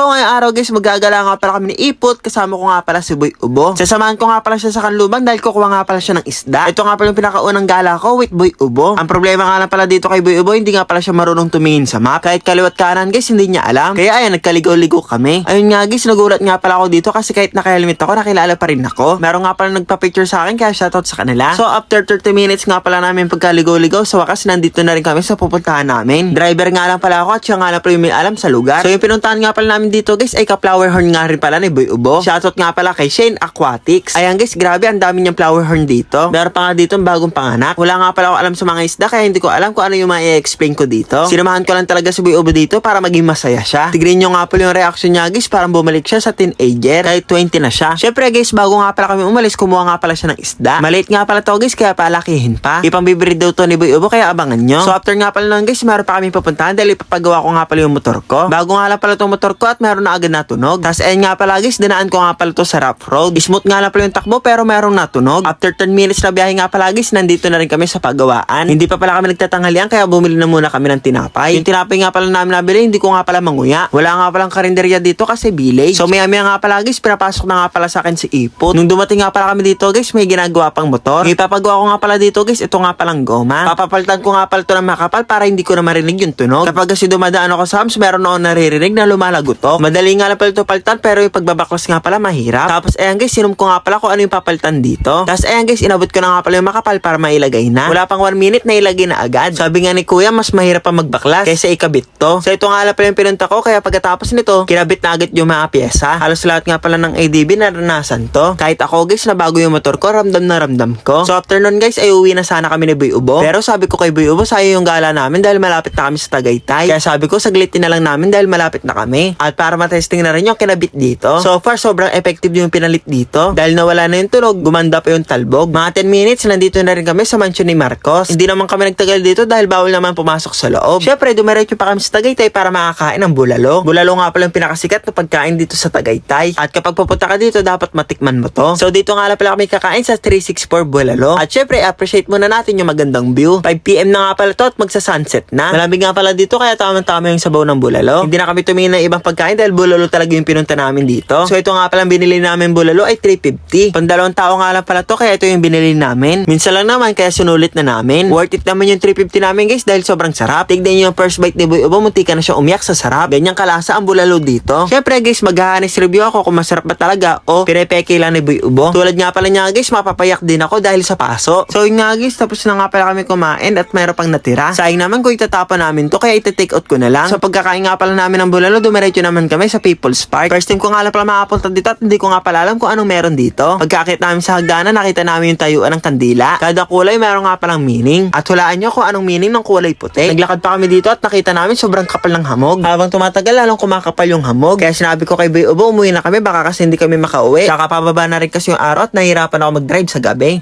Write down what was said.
So ngayong araw guys, magagala nga pala kami ni Ipot. Kasama ko nga pala si Boy Ubo. Sasamahan ko nga pala siya sa kanlubang dahil kukuha nga pala siya ng isda. Ito nga pala yung pinakaunang gala ko with Boy Ubo. Ang problema nga lang pala dito kay Boy Ubo, hindi nga pala siya marunong tumingin sa map. Kahit kaliwat kanan guys, hindi niya alam. Kaya ayan, nagkaligaw-ligaw kami. Ayun nga guys, nagulat nga pala ako dito kasi kahit naka-helmet ako, nakilala pa rin ako. Meron nga pala nagpa-picture sa akin kaya shoutout sa kanila. So after 30 minutes nga pala namin pagkaligaw-ligaw, sa wakas nandito na rin kami sa pupuntahan namin. Driver nga lang pala ako at siya nga lang pala yung may alam sa lugar. So yung pinuntahan nga pala namin dito guys ay ka-flower horn nga rin pala ni Boy Ubo. Shoutout nga pala kay Shane Aquatics. Ayan guys, grabe ang dami niyang flower horn dito. Meron pa nga dito ang bagong panganak. Wala nga pala ako alam sa mga isda kaya hindi ko alam kung ano yung ma-explain ko dito. Sinamahan ko lang talaga si Boy Ubo dito para maging masaya siya. Tignan nyo nga pala yung reaction niya guys parang bumalik siya sa teenager. Kahit 20 na siya. Syempre guys, bago nga pala kami umalis, kumuha nga pala siya ng isda. Maliit nga pala to guys kaya palakihin pa. Bibiri daw to ni Boy Ubo kaya abangan nyo. So after nga pala nun guys, meron pa kami pupuntahan dahil ipapagawa ko nga pala yung motor ko. Bago nga lang pala tong motor ko at meron na agad natunog. Tapos ayun nga pala guys, dinaan ko nga pala to sa rough road. Smooth nga lang pala yung takbo pero merong natunog. After 10 minutes na biyahe nga pala guys, nandito na rin kami sa pagawaan. Hindi pa pala kami nagtatanghalian kaya bumili na muna kami ng tinapay. Yung tinapay nga pala namin nabili, hindi ko nga pala manguya. Wala nga palang karinderya dito kasi village. So maya nga pala guys, pinapasok na nga pala sa akin si Ipot. Nung dumating nga pala kami dito guys, may ginagawa pang motor. Yung ipapagawa ko nga pala dito guys, ito nga palang goma. Papapalitan ko nga pala ito ng makapal para hindi ko na marinig yung tunog. Kapag kasi dumadaan ako sa hams, meron ako naririnig na lumalagotok. Madali nga lang pala ito palitan pero yung pagbabaklas nga pala mahirap. Tapos ayan guys, sinum ko nga pala kung ano yung papalitan dito. Tapos ayan guys, inabot ko na nga pala yung makapal para mailagay na. Wala pang 1 minute na ilagay na agad. Sabi nga ni kuya, mas mahirap pa magbaklas kaysa ikabit to. So ito nga lang pala yung pinunta ko kaya pagkatapos nito, kinabit na agad yung mga pyesa. Halos lahat nga pala ng ADB naranasan to. Kahit ako guys na bago yung motor ko, ramdam na ramdam ko. So after nun guys, ay uwi na sana kami ni Boy Ubo. Pero sabi ko kay Boy Ubo, sayang yung gala namin dahil malapit na kami sa Tagaytay. Kaya sabi ko, saglitin na lang namin dahil malapit na kami. At para matesting na rin yung kinabit dito. So far, sobrang effective yung pinalit dito. Dahil nawala na yung tunog, gumanda pa yung talbog. Mga 10 minutes, nandito na rin kami sa mansion ni Marcos. Hindi naman kami nagtagal dito dahil bawal naman pumasok sa loob. Syempre, dumiretso pa kami sa Tagaytay para makakain ng bulalo. Bulalo nga pala yung pinakasikat na pagkain dito sa Tagaytay. At kapag pupunta ka dito, dapat matikman mo to. So dito nga pala kami kakain sa 364 Bulalo. At syempre, appreciate muna natin yung magandang view. 5pm na nga pala to at magsa-sunset na. Malamig nga pala dito kaya tamang-tama yung sabaw ng bulalo. Hindi na kami tumingin ng ibang pagkain dahil bulalo talaga yung pinunta namin dito. So ito nga pala binili namin bulalo ay 350. Pandalawang tao nga lang pala to kaya ito yung binili namin. Minsan lang naman kaya sunulit na namin. Worth it naman yung 350 namin guys dahil sobrang sarap. Tignan nyo yung first bite ni Boy Ubo, munti ka na siya umiyak sa sarap. Ganyang kalasa ang bulalo dito. Syempre guys, maghahanis review ako kung masarap ba talaga o pinepeke lang ni Boy Ubo. Tulad nga pala niya guys, mapapayak din ako dahil sa paso. So yun nga guys, tapos na nga pala kami kumain at mayroon pang natira. Sayang naman kung itatapon namin to kaya iti-take out ko na lang. So pagkakain nga pala namin ng bulalo, dumiretso naman kami sa People's Park. First time ko nga lang pala makapunta dito at hindi ko nga pala alam kung anong meron dito. Pagkakit namin sa hagdanan, nakita namin yung tayuan ng kandila. Kada kulay meron nga palang meaning. At hulaan nyo kung anong meaning ng kulay puti. Naglakad pa kami dito at nakita namin sobrang kapal ng hamog. Habang tumatagal, lalong kumakapal yung hamog. Kaya sinabi ko kay Boy Ubo, umuwi na kami baka kasi hindi kami makauwi. Tsaka pababa na rin kasi yung araw at nahirapan ako mag-drive sa gabi.